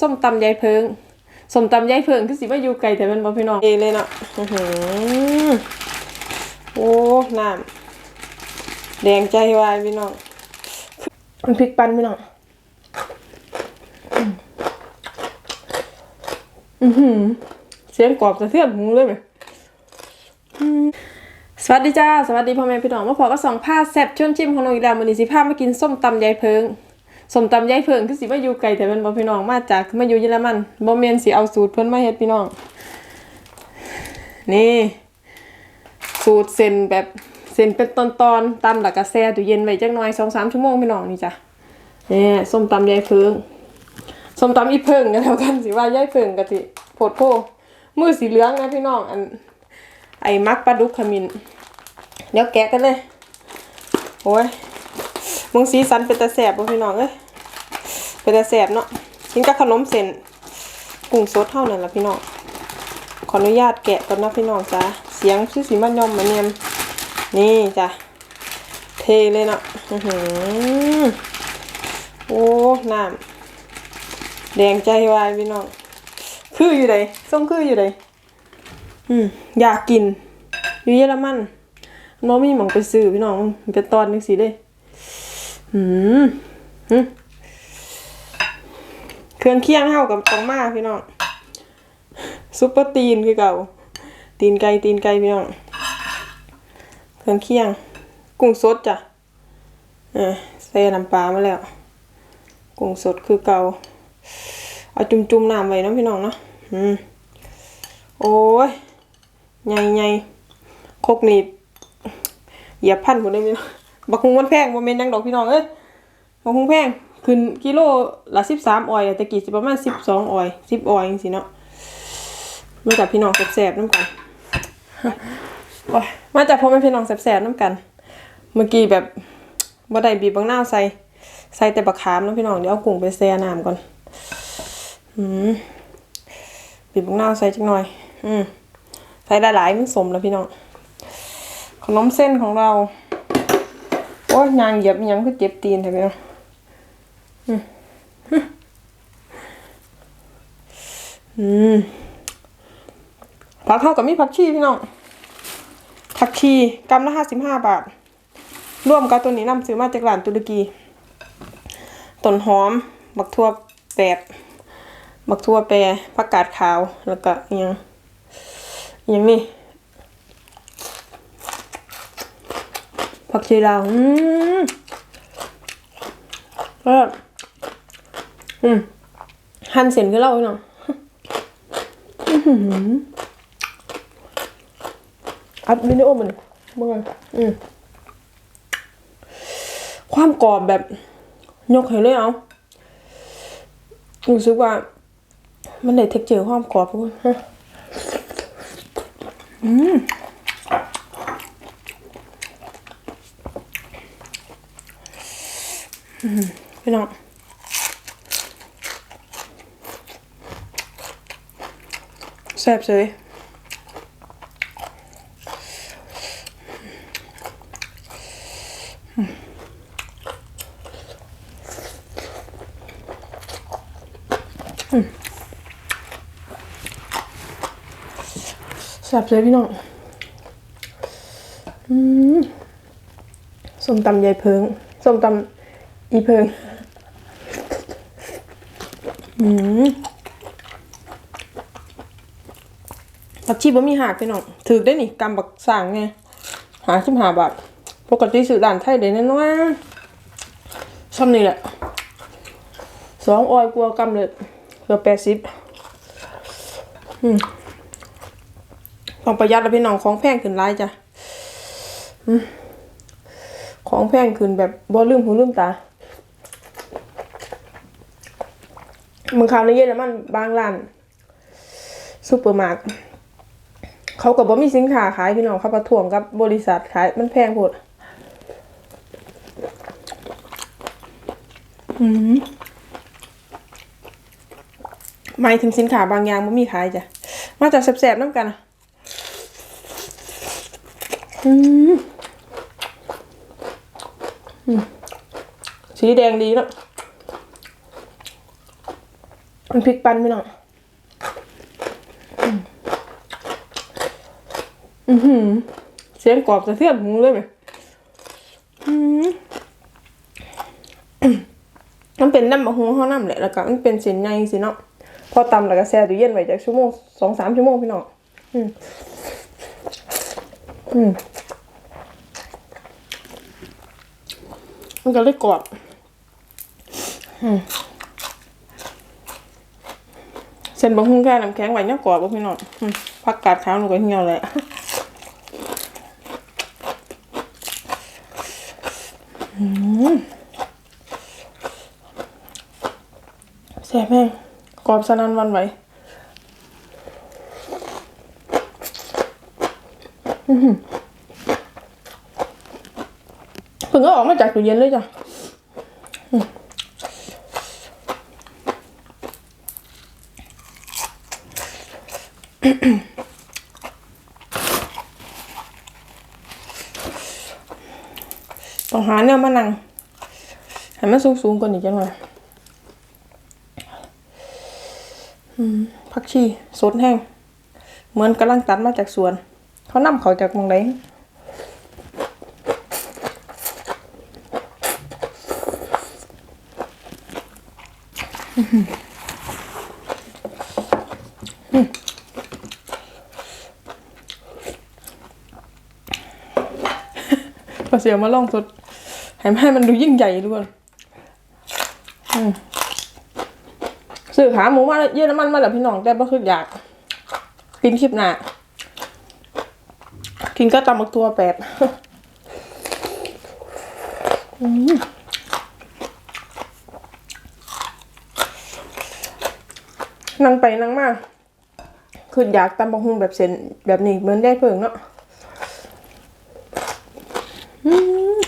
ส้มตำยายเพิงส้มตำยายเพิงคือสิว่าอยู่ไกลแต่มันบ่พี่น้องเอเลยเนาะอือหือโอ้น้ำแดงใจวายพี่น้องมันพริกปั้นพี่น้องอือหือเสียงกรอบสะเทือนหูเลยไหมสวัสดีจ้า สวัสดีพ่อแม่พี่น้องมาพอก็สองผ้าแซ่บชวนชิมของน้องอีกแล้วมื้อนี้สิพามากินส้มตำยายเพิง สมตำยายเพิงคือสิว่าอยู่ไกลแต่มันบ่พี่น้องมาจากมาอยู่เยอรมันบ่แม่นสิเอาสูตรเพิ่นมาเฮ็ดพี่น้อง นี่ สูตรเส้นแบบเส้นเป็นตอนๆตำแล้วก็แช่ตู้เย็นไว้จักหน่อย2-3ชั่วโมงพี่น้องนี่จ้ะนี่ส้มตำยายเพิงส้มตำอีเพิงกันแล้วกันสิว่ายายเพิงกะสิโพดโพมือสีเหลืองนะพี่น้องอันไอ้มักปลาดุกขมิ้นเดี๋ยวแกะกันเลยโอ้ยมึงสีสันเป็นตาแสบบ่พี่น้องเอ้ย เป็นตาแสบเนาะกินกับขนมเส้นกุ้งสดเท่านั้นละพี่น้องขออนุญาตแกะก่อนนะพี่น้องจ้าเสียงชื่อสีมันยอมมาเนียมนี่จ้ะเทเลยเนาะอื้อหือโอ้น้ำแดงใจวายพี่น้องคืออยู่ไหนส้มคืออยู่ไหนอืมอยากกิน อยู่เยอรมันน้องมีหมองไปซื้อพี่น้องเป็นตอนนึงสิเด้อืมหึ เครื่องเคียงเท่ากับตองมาพี่น้องซุปเปอร์ตีนคือเก่า ตีนไก่ตีนไก่พี่น้องเครื่องเคียง กุ้งสดจ้ะเออใส่น้ำปลามาแล้ว กุ้งสดคือเก่า เอาจุ่มๆน้ำไว้นาะพี่น้องเนาะอืมโอ้ยใหญ่ๆคกนี่เหยียบพันคนได้พี่น้องบักฮุงมันแพงบ่แม่นยังดอกพี่น้องเอ้ยบักฮุงแพงขึ้นกิโลละ13ออยแต่กี้สิประมาณ12ออย10ออยจังซี่เนาะมาจากพี่น้องแซ่บๆนํกันโอ้ยมาจากพ่อแม่พี่น้องแซ่บๆนํกัน เมื่อกี้แบบบ่ได้บีบบางหน้าวใส่ใส่แต่บักขามเนาะพี่น้องเดี๋ยวเอากุ้งไปแช่น้ำก่อนอืมบีบบางหน้าวใส่จักหน่อย อืมใส่หลายๆมันสมแล้วพี่น้องขนมเส้นของเราโอ้ยยางเหยียบอิหยังก็เจ็บตีนแท้พี่น้องอืม อืมผักเข้ากับมีผักชีพี่น้องผักชีกำละห้าสิบห้าบาท ร่วมกับตัวนี้นำซื้อมาจากร้านตุรกีต้นหอม บักทั่วแปบบักทั่วแปรผักกาดขาว แล้วก็อิหยังอิหยังนี่ผักชีลาวอืมก็อืมหั่นเส้น คือเราเนาะอื้อหืออัดวิดีโอมันเมื่อไงอืมความกรอบแบบยกให้เลยเอารู้สึกว่า มันได้เท็กเจอร์ความกรอบทุกคนฮะอืมพี่น้อง ซ่บเลยแซ่บเลยพี่น้องส้มตำยายเพิงส้มตำอีเพิง อืม ผักชีบ่มีหักพี่น้องถือได้นี่กำบักสั่งไงหาชิมหาบาทปกติซื้อด่านไทยได้น้อยซ้ำนี่แหละสองออยกลัวกำเลยเกือบแปดสิบต้องประหยัดแล้วพี่น้องของแพงขึ้นหลายจ้ะอของแพงขึ้นแบบบ่ลืมหูลืมตามึงคาวในเยอรมันบางร้านซูเปอร์มาร์ท เขากับว่ามีสินค้าขายพี่น้องเขาประท้วงกับบริษัทขายมันแพงโพดอืมหมายถึงสินค้าบางอย่างมันมีขายจ้ะ มาจากแสบๆน้ำกันอะอืมอืมสีแดงดีเนาะมันพริกปันพี่น้องอืมอือหือ เสียงกรอบสะเทือนหูเลยไหมมันเป็นน้ำมะฮุงเขาน้ำแหละแล้วก็มันเป็นเส้นใยสิเนาะพอตำแล้วก็แช่ตู้เย็นไว้จากชั่วโมงสองสามชั่วโมงพี่น้องอืมอืมมันก็เลยกรอบอืมเส้นบะฮุงแค่น้ำแข็งไว้เนี่ยกรอบบ่พี่น้องผักกาดขาวหนูก็เหี่ยวเลยอืม แซ่บแม่งกรอบสนันวันไหวอื้อหือเพิ่งก็ออกมาจากตู้เย็นเลยจ้ะต้องหาเนี่ยมานั่ง ให้มันสูงๆกว่านี้จังหน่อยผักชีสดแห้ง เหมือนกำลังตัดมาจากสวน เขานำเขาจากหมองไหนพอเสียมาลองสดให้ให้มันดูยิ่งใหญ่ด้วยอืม ซื้อขาหมูมาเยอรมันมาแล้วพี่น้องแต่บ่คืออยาก กินคลิปหน้ากินก็ตำบักตัวแปบนั่งไปนั่งมากคืออยากตำบักฮุงแบบเส้นแบบนี้เหมือนได้เพิ่งเนาะอืม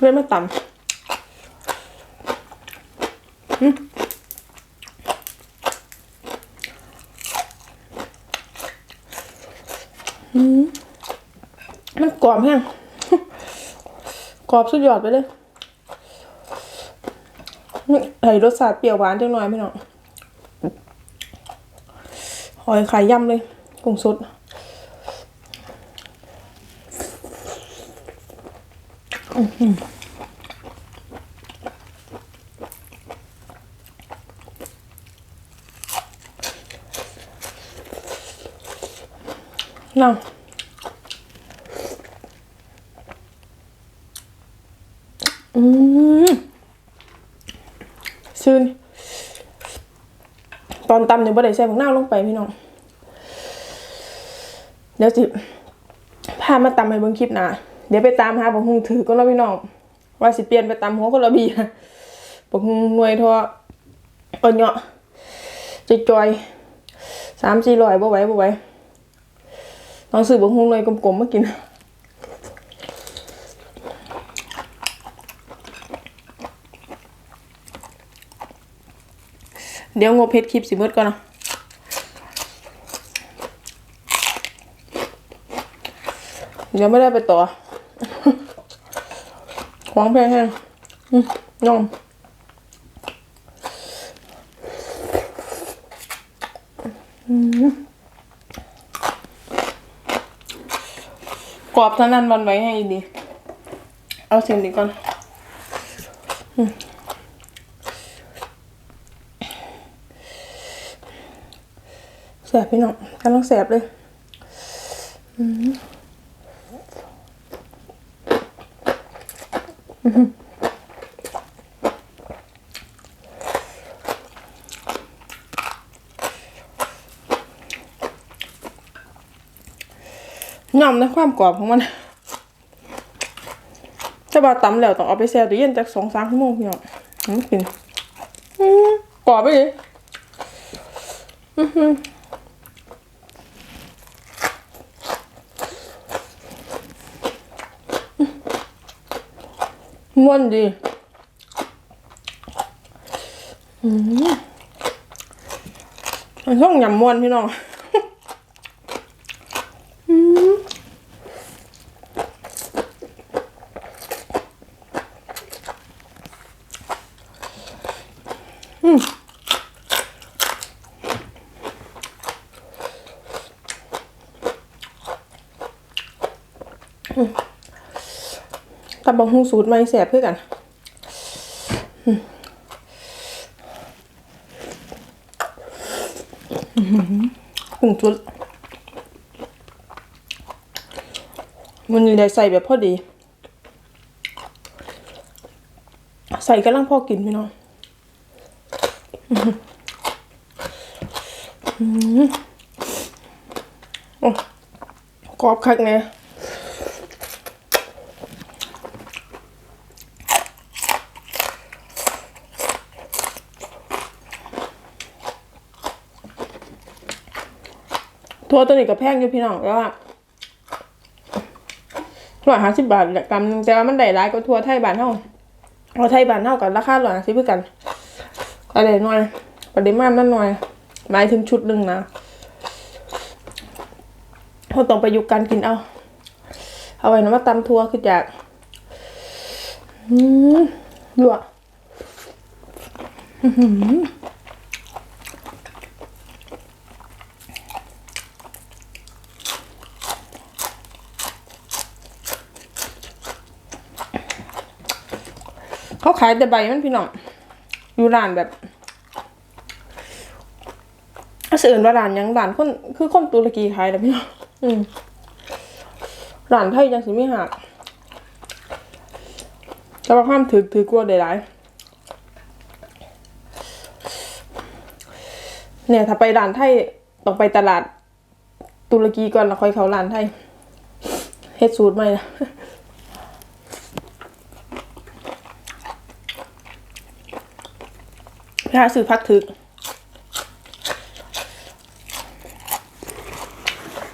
เล่นมาตำ มันกรอบแห้งกรอบสุดยอดไปเลยไอ้รสชาติเปรี้ยวหวานจังหน่อยพี่น้องหอยไข่ย่ำเลยกุ้งสดนั่ง อืม ซื่นตอนตำเนี่ยบ่ได้ใส่ผักนาลงไปพี่น้อง เดี๋ยวสิพามาตำให้เบิ่งคลิปน้าเดี๋ยวไปตามหาบักฮุงถือก็แล้วพี่น้อง ว่าสิเปลี่ยนไปตำหัวคนละบีบักฮุงหน่วยทอเอาเนาะจอยสามสี่ร้อยบ่ไหวบ่ไหวต้องซื้อบักฮุงหน่วยกลมๆมากิน เดี๋ยวงบเพชรคลิปสิเบิดก่อนนะเดี๋ยวไม่ได้ไปต่อควางแพงแห้งอืมนมอืมกรอบเท่านั้นวันไว้ให้ดี เอาเส้นดีก่อน แส บพี่น้องกำลังแสบเลยอืมอื้อหือย่อมในความกรอบของมันจะบาตำแล้วต้องเอาไปแช่ตู้เย็นจากสองสามชั่วโมงพี่น้องอืมกินกรอบไปเลยอือ ม่วนดีอืมมันช่องยำม่วนพี่น้องอืมอืม ตำบักหุ่งสูตรไม่แสบเพื่อกันอืมอื้อหือกุ้งจุดมันนี่ได้ใส่แบบพอดี ใส่กำลังพอกินพี่น้องอื้อหืออื้อหือโอ้กรอบคักเนี่ย ทัวตัวนี้ก็แพงอยู่พี่น้องแต่ว่าร้อยห้าสิบบาทกำหนึงแต่ว่ามันได้ร้ายก็ทัวไทยบานเท่าเอาไทยบานเท่ากันราคาร้อยห้าสิบเพื่อกันก็เลยหน่อยปริมาณมันหน่อยหมายถึงชุดหนึ่งนะเราต้องไปยุกการกินเอา เอาไว้นะว่าตำทัวคือจากอืมลวกอื้อ ขาขายแต่ใบมันพี่น้องอยู่ร้านแบบเสื่อนว่าร้านหยังร้านคนคือคนตุรกีขายแต่พี่น้องอืมร้านไทยจังสิไม่หักแต่ว่าความถือถือกลัวได้หลายเนี่ยถ้าไปร้านไทยต้องไปตลาดตุรกีก่อนแล้วค่อยเข้าร้านไทยเฮ็ดสูตรใหม่นะ ไปหาซื้อพักถึก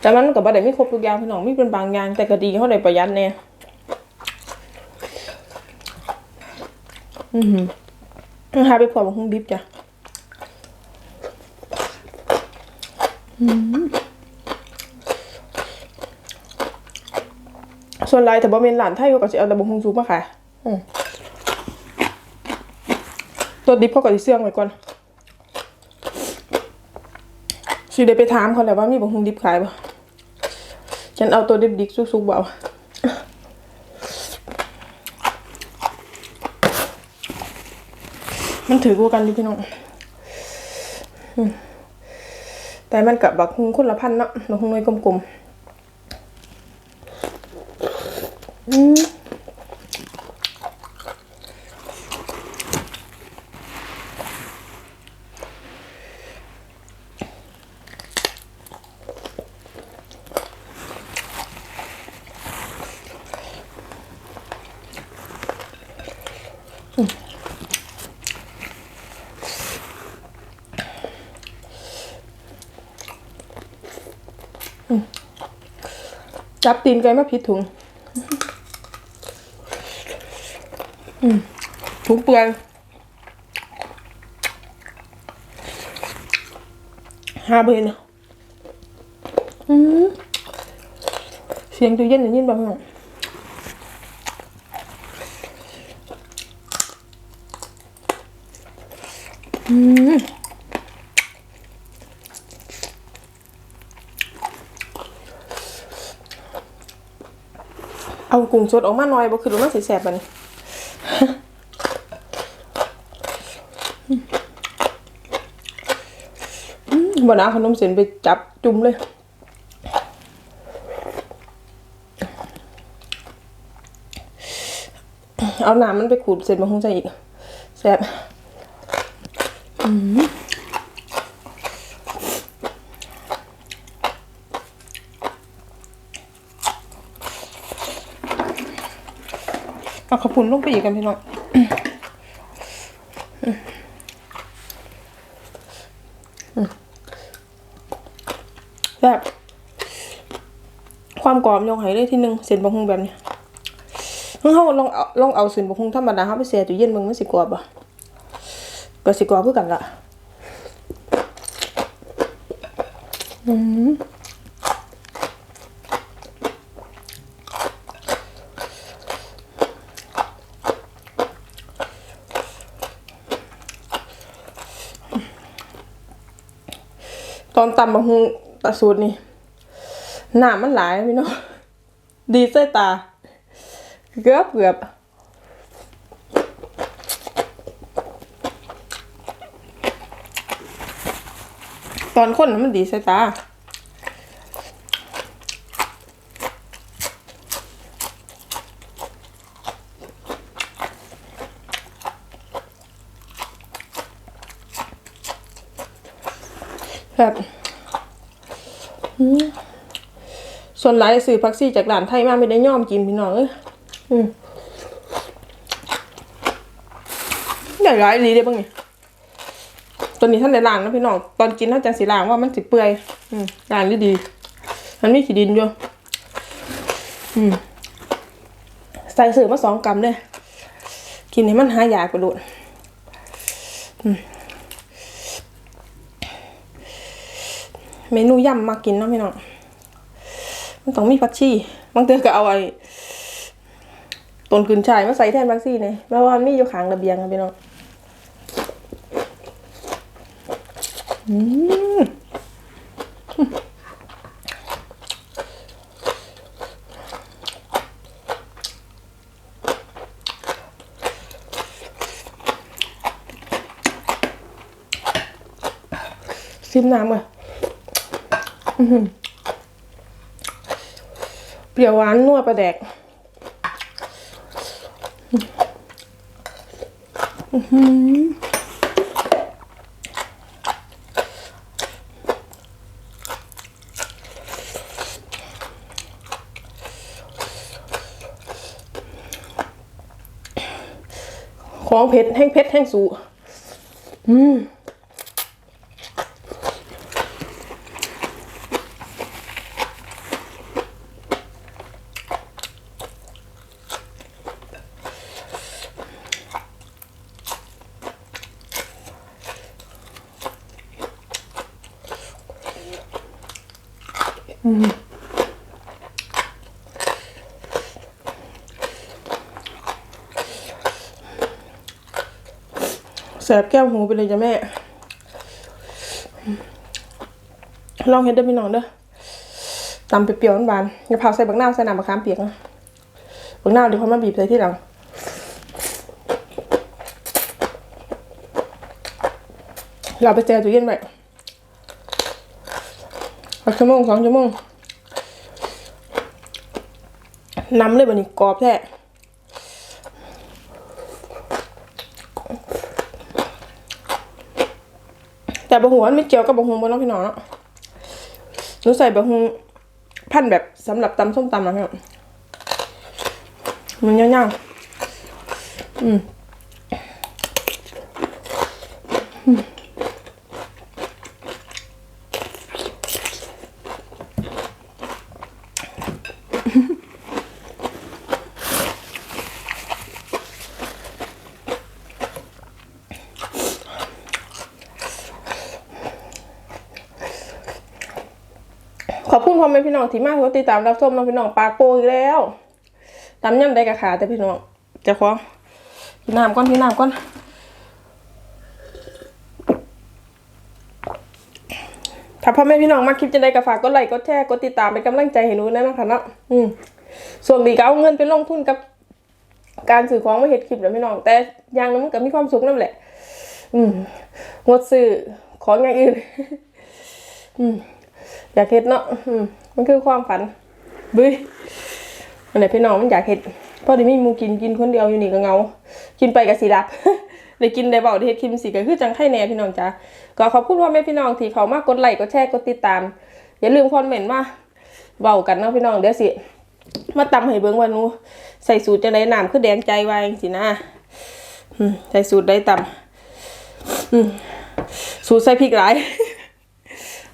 แต่มันกับบัไดไม่ครบทุกอย่างพี่น้องมีเป็นบางอย่าง แต่ก็ดีเขาได้ประหยัดแน่อือหือหาไปพอมาหุ้งดิบจ้ะส่วนไรแต่บ่เป็นหลานไทยก็จะเอาแต่บุ้งซุปมาขายอืม ตัวดิบเขาก็สิเสื่องไว้ก่อนสิได้ไปถามเขาแหละว่ามีบะฮุงดิบขายบ่ฉันเอาตัวดิบดิบสุกๆเบามันถือกูกันดิพี่น้องแต่มันกับบักฮุงคนละพันเนาะบักฮุงน้อยกลมๆอืม จับตีนไก่มาผิดถุงถุงเปลือยห้าเบนเสียงตู้เย็นได้ยินบ้างไหมอืม กุ้งสดออกมาหน่อยบ่คือว่ามันสิแสบบันี้อืมบ่นะขนมเส้นไปจับจุ่มเลยเอาน้ำมันไปขูดเสร็จมาคงใจอีกแซ่บอืม เอาขาวปุนลงไปอีกกันพี่น้องแบบความกรอบยองให้เลยที่หนึ่งเส้นบะฮุงแบบนี้เฮ้ยเขาลองเอาลองเอาเส้นบะฮุงธรรมดาเขาไปแช่ตู้เย็นมึงมันสิกรอบอะก็สิกรอบเพื่อกันละอืม อนตำบะฮุงตะสูตรนี่หน้ำมันหลายพี่น้องดีใส่ตา เกือบเกือบตอนคนน่ะมันดีใส่ตา บบส่วนหลายสื่อพักซี่จากร้านไทยมากไม่ได้ย่อมกินพี่น้องเอ้ยใหญ่ร้ายดีได้บ้างนี่ตัวนี้ท่านในล้างนะพี่น้อง ตอนกินท่านจังสีล้างว่ามันสิเปื่อย อืมล้างได้ดี มันมีขี้ดินอยู่อืมใส่สื่อมาสองกรัมเลย กินให้มันหายากไปโลด เมนูย่ำมากินเนาะพี่น้องมันต้องมีผักชีบางเตือก็เอาไอ้ต้นกุนชายมาใส่แทนผักชีเนี่ยแม้ว่ามีอยู่ขางระเบียงนะพี่น้องอืมซิมน้ำเลย เปรี้ยวหวานนัวปลาแดกของเผ็ดแห้งเผ็ดแห้งสูอืม แสบแก้วหูไปเลยจ้ะแม่ ลองเห็ดเด้อพี่น้องเด้อตำเปรี้ยวๆหวานๆอย่าเผาใส่บักนาวใส่น้ำมะขามเปียกนะบักนาวเดี๋ยวเขามาบีบใส่ที่หลังเราไปเจอตู้เย็นไป สักชั่วโมงสองชั่วโมงน้ำเลยบันนี้กรอบแท้แต่บะฮุงมันไม่เกี่ยวกับบะฮุงบนน้องพี่น้องเนาะหนูใส่บะฮุงพันแบบสำหรับตำส้มตำนะครับมันย่าวๆอืม ขอบคุณพ่อแม่พี่น้องที่มากที่ติดตามรับชมน้องพี่น้องปากโปอีกแล้วตำย่ำได้กับขาแต่พี่น้องจะคว้าของพี่น้ำก้อนพี่น้ำก้อนถ้าพ่อแม่พี่น้องมาคลิปจะได้ก็ฝากกดไลค์กดแชร์กดติดตามเป็นกำลังใจให้หนูนะนะคะเนาะอืมส่วนดีก็เอาเงินไปลงทุนกับ การซื้อของมาเฮ็ดคลิปแล้วพี่น้อง แต่อย่างนึงมันก็มีความสุขนั่นแหละ อืมงดซื้อของอย่างอื่น อืม อยากเฮ็ดเนาะมันคือความฝันบุ้ยอันไหนพี่น้องมันอยากเฮ็ดพอได้มีมูกินกินคนเดียวอยู่นี่ก็เงา กินไปก็สิรับได้กินได้เบาได้เฮ็ดคลิปสิก็คือจังไข่แน่พี่น้องจ้าก็ขอบคุณพ่อแม่พี่น้องที่เขามากดไลค์กดแชร์กดติดตาม อย่าลืมคอมเมนต์มาเบากันเนาะพี่น้องเดี๋ยวสิ มาตำให้เบิ่งว่าหนูใส่สูตรจังได้น้ำคือแดงใจไว้จังซี่นะใส่สูตรได้ตำอืมสูตรใส่พริกหลาย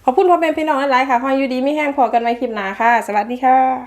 ขอบคุณพ่อแม่พี่น้องหลายๆค่ะขออยู่ดีไม่แห้งพอกันไว้คลิปหน้าค่ะ สวัสดีค่ะ